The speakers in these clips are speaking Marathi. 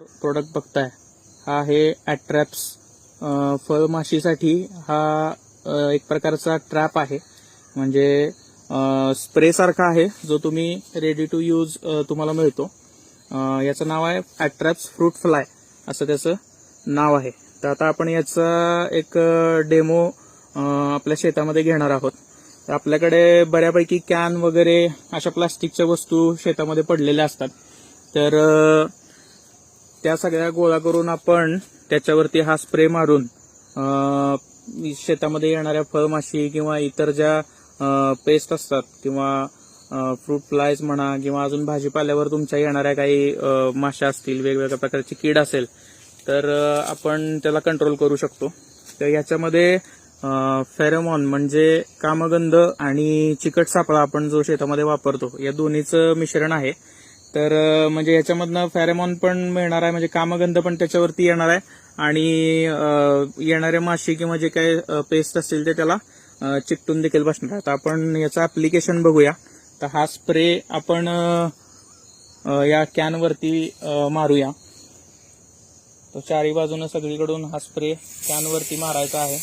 प्रोडक्ट बघताय हा आहे ॲट्रॅप्स फळमाशीसाठी हा एक प्रकारचा ट्रॅप आहे. म्हणजे स्प्रेसारखा आहे जो तुम्ही रेडी टू यूज तुम्हाला मिळतो. याचं नाव आहे ॲट्रॅप्स फ्रूट फ्लाय असं त्याचं नाव आहे. तर आता आपण याचा एक डेमो आपल्या शेतामध्ये घेणार आहोत. तर आपल्याकडे बऱ्यापैकी कॅन वगैरे अशा प्लास्टिकच्या वस्तू शेतामध्ये पडलेल्या असतात. तर त्या सगळ्या गोळा करून आपण त्याच्यावरती हा स्प्रे मारून शेतामध्ये येणाऱ्या फळमाशी किंवा इतर ज्या पेस्ट असतात किंवा फ्रूट फ्लायज म्हणा किंवा अजून भाजीपाल्यावर तुमच्या येणाऱ्या काही माशा असतील वेगवेगळ्या प्रकारची कीड असेल तर आपण त्याला कंट्रोल करू शकतो. तर याच्यामध्ये फेरेमॉन म्हणजे कामगंध आणि चिकट सापळा आपण जो शेतामध्ये वापरतो या दोन्हीचं मिश्रण आहे. तर म्हणजे याच्यामधनं फॅरेमॉन पण मिळणार आहे म्हणजे कामगंध पण त्याच्यावरती येणार आहे. आणि येणारे माशी किंवा जे काही पेस्ट असतील ते त्याला चिकटून देखील बसणार आहे तर आपण याचं ऍप्लिकेशन बघूया. तर हा स्प्रे आपण या कॅनवरती मारूया. तर चारी बाजूनं सगळीकडून हा स्प्रे कॅनवरती मारायचा आहे.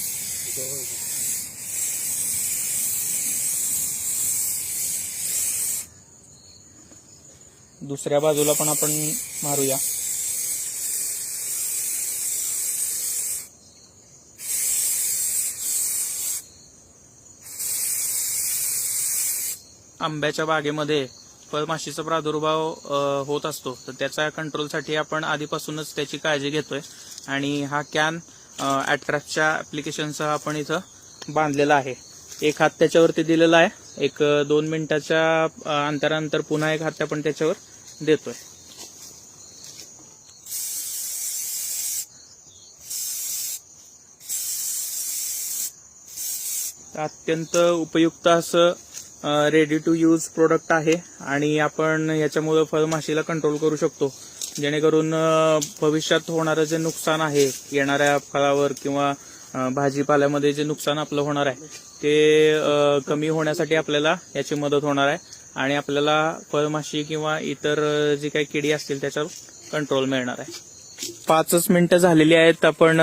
दुसऱ्या बाजूला पण आपण मारूया. आंब्याच्या बागेमध्ये फळमाशीचा प्रादुर्भाव होत असतो. तर त्याच्या कंट्रोलसाठी आपण आधीपासूनच त्याची काळजी घेतोय. आणि हा कॅन अट्रॅक्टच्या ऍप्लिकेशनसह आपण इथं बांधलेला आहे. एक हात त्याच्यावरती दिलेला आहे. एक दोन मिनिटाच्या अंतरानंतर पुन्हा एक हात आपण त्याच्यावर देतोय. अत्यंत उपयुक्त असं रेडी टू यूज प्रोडक्ट आहे आणि आपण याच्यामुळे फळमाशीला कंट्रोल करू शकतो. जेणेकरून भविष्यात होणारं जे नुकसान आहे येणाऱ्या फळावर किंवा भाजीपाल्यामध्ये जे नुकसान आपलं होणार आहे ते कमी होण्यासाठी आपल्याला याची मदत होणार आहे. आणि आपल्याला फळमाशी किंवा इतर जी काही किडी असतील त्याच्यावर कंट्रोल मिळणार आहे. पाचच मिनिटं झालेली आहेत. आपण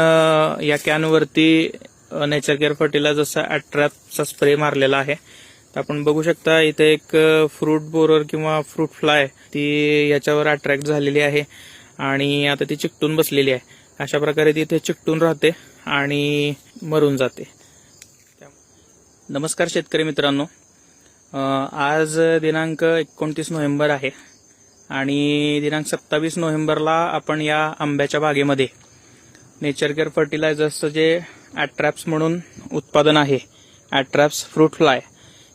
या कॅनवरती नेचर केअर फर्टिलायझरचा अट्रॅपचा स्प्रे मारलेला आहे. तर आपण बघू शकता इथे एक फ्रूट बोरर किंवा फ्रूट फ्लाय ती याच्यावर अट्रॅक्ट झालेली आहे. आणि आता ती चिकटून बसलेली आहे. अशा प्रकारे ती इथे चिकटून राहते आणि मरून जाते. नमस्कार शेतकरी मित्रांनो. आज दिनांक एकोणतीस नोव्हेंबर आहे आणि दिनांक सत्तावीस नोव्हेंबरला आपण या आंब्याच्या बागेमध्ये नेचर केअर फर्टिलायझर्सचं जे ॲट्रॅप्स म्हणून उत्पादन आहे ॲट्रॅप्स फ्रूट फ्लाय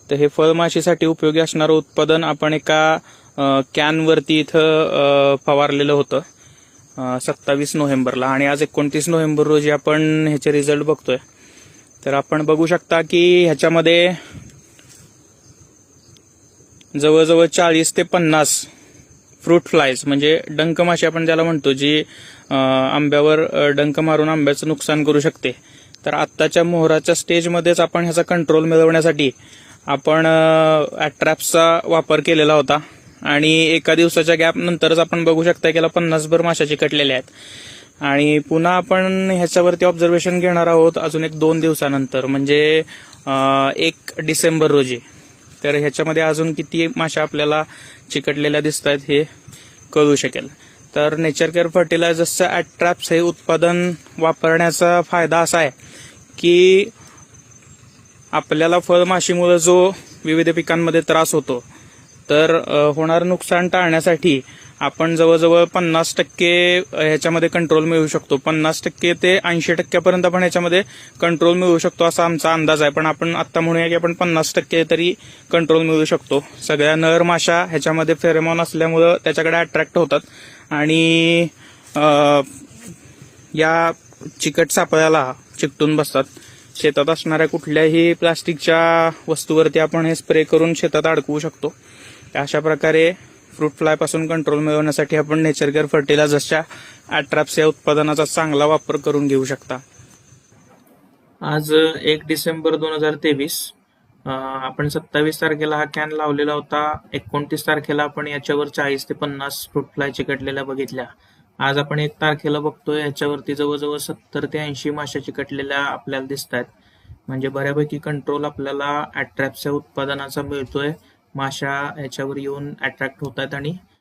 तर हे फळमाशीसाठी उपयोगी असणारं उत्पादन आपण एका कॅनवरती इथं फवारलेलं होतं सत्तावीस नोव्हेंबरला. आणि आज एकोणतीस नोव्हेंबर रोजी आपण ह्याचे रिझल्ट बघतोय. तर आपण बघू शकता की ह्याच्यामध्ये जवळजवळ चाळीस ते पन्नास फ्रूट फ्लायज म्हणजे डंक माशी आपण ज्याला म्हणतो जी आंब्यावर डंक मारून आंब्याचं नुकसान करू शकते. तर आत्ताच्या मोहराच्या स्टेजमध्येच आपण ह्याचा कंट्रोल मिळवण्यासाठी आपण ॲट्रॅप्सचा वापर केलेला होता. आणि एका दिवसाच्या गॅप नंतरच आपण बघू शकता की याला पन्नासभर माशा चिकटलेल्या आहेत. आणि पुन्हा आपण ह्याच्यावरती ऑब्झर्वेशन घेणार आहोत अजून एक दोन दिवसानंतर म्हणजे एक डिसेंबर रोजी. तर ह्याच्यामध्ये अजून किती माशा आपल्याला चिकटलेल्या दिसत आहेत हे कळू शकेल. तर नेचर केअर फर्टिलायझर्सचं ॲट्रॅप्स हे उत्पादन वापरण्याचा फायदा असा आहे की आपल्याला फळमाशीमुळं जो विविध पिकांमध्ये त्रास होतो तर होणारं नुकसान टाळण्यासाठी आपण जवळजवळ पन्नास टक्के ह्याच्यामध्ये कंट्रोल मिळू शकतो. पन्नास टक्के ते ऐंशी टक्क्यापर्यंत आपण ह्याच्यामध्ये कंट्रोल मिळू शकतो असा आमचा अंदाज आहे. पण आपण आत्ता म्हणूया की आपण पन्नास टक्के तरी कंट्रोल मिळू शकतो. सगळ्या नर माशा ह्याच्यामध्ये फेरेमॉन असल्यामुळं त्याच्याकडे अट्रॅक्ट होतात. आणि या चिकट सापळ्याला चिकटून बसतात. शेतात असणाऱ्या कुठल्याही प्लास्टिकच्या वस्तूवरती आपण हे स्प्रे करून शेतात अडकवू शकतो. अशा प्रकारे फ्रूट फ्लायपासून कंट्रोल मिळवण्यासाठी आपण नेचरगर फर्टिलायझर्सच्या अट्रॅप्स या उत्पादनाचा चांगला वापर करून घेऊ शकता. आज एक डिसेंबर दोन हजार तेवीस आपण सत्तावीस तारखेला हा कॅन लावलेला होता. एकोणतीस तारखेला आपण याच्यावर चाळीस ते पन्नास फ्रूट फ्लाय चिकटलेल्या बघितल्या. आज आपण एक तारखेला बघतोय याच्यावरती जवळजवळ सत्तर ते ऐंशी माश्या चिकटलेल्या आपल्याला दिसत आहेत म्हणजे बऱ्यापैकी कंट्रोल आपल्याला अट्रॅपच्या उत्पादनाचा मिळतोय. माशा याच्यावर येऊन अट्रॅक्ट होत आहेत आणि